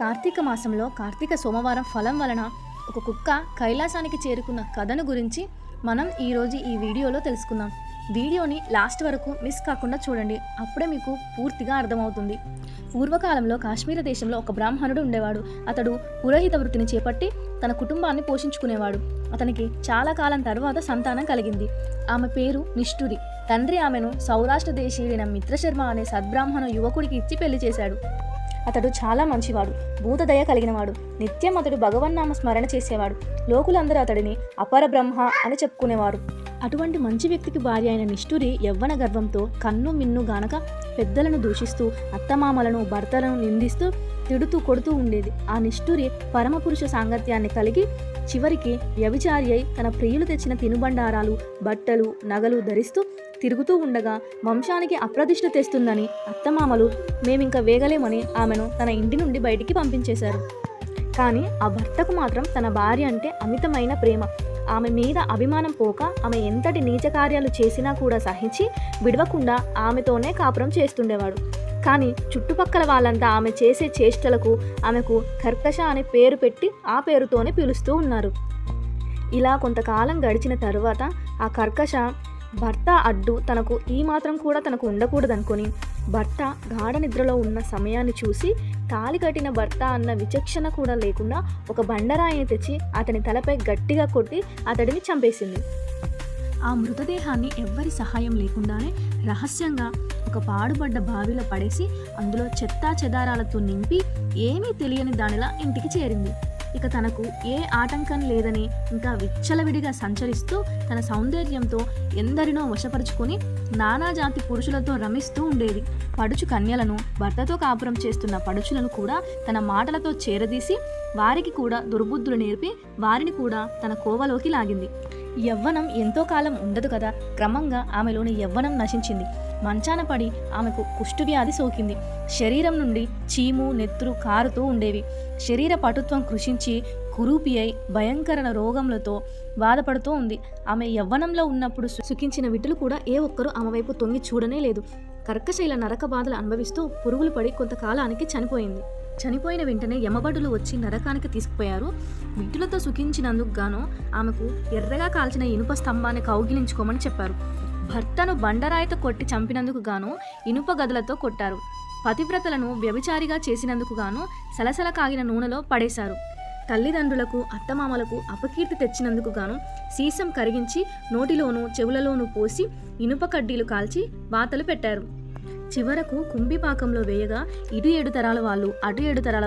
కార్తీక మాసంలో కార్తీక సోమవారం ఫలం వలన ఒక కుక్క కైలాసానికి చేరుకున్న కథను గురించి మనం ఈరోజు ఈ వీడియోలో తెలుసుకుందాం. వీడియోని లాస్ట్ వరకు మిస్ కాకుండా చూడండి. అప్పుడే మీకు పూర్తిగా అర్థమవుతుంది. పూర్వకాలంలో కాశ్మీర దేశంలో ఒక బ్రాహ్మణుడు ఉండేవాడు. అతడు పురోహిత వృత్తిని చేపట్టి తన కుటుంబాన్ని పోషించుకునేవాడు. అతనికి చాలా కాలం తర్వాత సంతానం కలిగింది. ఆమె పేరు నిష్ఠురి. తండ్రి ఆమెను సౌరాష్ట్ర దేశీయుడైన మిత్రశర్మ అనే సద్బ్రాహ్మణ యువకుడికి ఇచ్చి పెళ్ళి చేశాడు. అతడు చాలా మంచివాడు భూతదయ కలిగినవాడు. నిత్యం అతడు భగవన్నామ స్మరణ చేసేవాడు. లోకులందరూ అతడిని అపర బ్రహ్మ అని చెప్పుకునేవారు. అటువంటి మంచి వ్యక్తికి భార్య అయిన నిష్ఠురి యవ్వన గర్వంతో కన్ను మిన్ను గానక పెద్దలను దూషిస్తూ అత్తమామలను భర్తలను నిందిస్తూ తిడుతూ కొడుతూ ఉండేది. ఆ నిష్ఠురి పరమపురుష సాంగత్యాన్ని కలిగి చివరికి వ్యభిచారి అయి తన ప్రియులు తెచ్చిన తినుబండారాలు బట్టలు నగలు ధరిస్తూ తిరుగుతూ ఉండగా వంశానికి అప్రదిష్ట తెస్తుందని అత్తమామలు మేమింక వేగలేమని ఆమెను తన ఇంటి నుండి బయటికి పంపించేశారు. కానీ ఆ భర్తకు మాత్రం తన భార్య అంటే అమితమైన ప్రేమ. ఆమె మీద అభిమానం పోక ఆమె ఎంతటి నీచ కార్యాలు చేసినా కూడా సహించి విడవకుండా ఆమెతోనే కాపురం చేస్తుండేవాడు. కానీ చుట్టుపక్కల వాళ్ళంతా ఆమె చేసే చేష్టలకు ఆమెకు కర్కశ అనే పేరు పెట్టి ఆ పేరుతోనే పిలుస్తూ ఉన్నారు. ఇలా కొంతకాలం గడిచిన తరువాత ఆ కర్కశ భర్త అడ్డు తనకు ఈ మాత్రం కూడా తనకు ఉండకూడదనుకొని భర్త గాఢ నిద్రలో ఉన్న సమయాన్ని చూసి తాలి కట్టిన భర్త అన్న విచక్షణ కూడా లేకుండా ఒక బండరాయిని తెచ్చి అతని తలపై గట్టిగా కొట్టి అతడిని చంపేసింది. ఆ మృతదేహాన్ని ఎవ్వరి సహాయం లేకుండానే రహస్యంగా ఒక పాడుబడ్డ బావిలో పడేసి అందులో చెత్తా చెదారాలతో నింపి ఏమీ తెలియని దానిలా ఇంటికి చేరింది. ఇక తనకు ఏ ఆటంకం లేదని ఇంకా విచ్చలవిడిగా సంచరిస్తూ తన సౌందర్యంతో ఎందరినో వశపరుచుకొని నానాజాతి పురుషులతో రమిస్తూ ఉండేది. పడుచు కన్యలను భర్తతో కాపురం చేస్తున్న పడుచులను కూడా తన మాటలతో చేరదీసి వారికి కూడా దుర్బుద్ధులు నేర్పి వారిని కూడా తన కోవలోకి లాగింది. యవ్వనం ఎంతో కాలం ఉండదు కదా. క్రమంగా ఆమెలోని యవ్వనం నశించింది. మంచాన పడి ఆమెకు కుష్ఠవ్యాధి సోకింది. శరీరం నుండి చీము నెత్తురు కారుతూ ఉండేవి. శరీర పటుత్వం కృషించి కురూపి అయి భయంకర రోగములతో బాధపడుతూ ఉంది. ఆమె యవ్వనంలో ఉన్నప్పుడు సుఖించిన విటులు కూడా ఏ ఒక్కరూ ఆమె వైపు తొంగి చూడనే లేదు. కర్కశైల నరక బాధలు అనుభవిస్తూ పురుగులు పడి కొంతకాలానికి చనిపోయింది. చనిపోయిన వెంటనే యమభటులు వచ్చి నరకానికి తీసుకుపోయారు. విడ్డులతో సుఖించినందుకు గాను ఆమెకు ఎర్రగా కాల్చిన ఇనుప స్తంభాన్ని కౌగిలించుకోమని చెప్పారు. భర్తను బండరాయితో కొట్టి చంపినందుకు గాను ఇనుప గదులతో కొట్టారు. పతివ్రతలను వ్యభిచారిగా చేసినందుకు గాను సలసల కాగిన నూనెలో పడేశారు. తల్లిదండ్రులకు అత్తమామలకు అపకీర్తి తెచ్చినందుకు గాను సీసం కరిగించి నోటిలోనూ చెవులలోనూ పోసి ఇనుప కడ్డీలు కాల్చి వాతలు పెట్టారు. చివరకు కుంభిపాకంలో వేయగా ఇటు ఏడు తరాల వాళ్ళు అటు ఏడు తరాల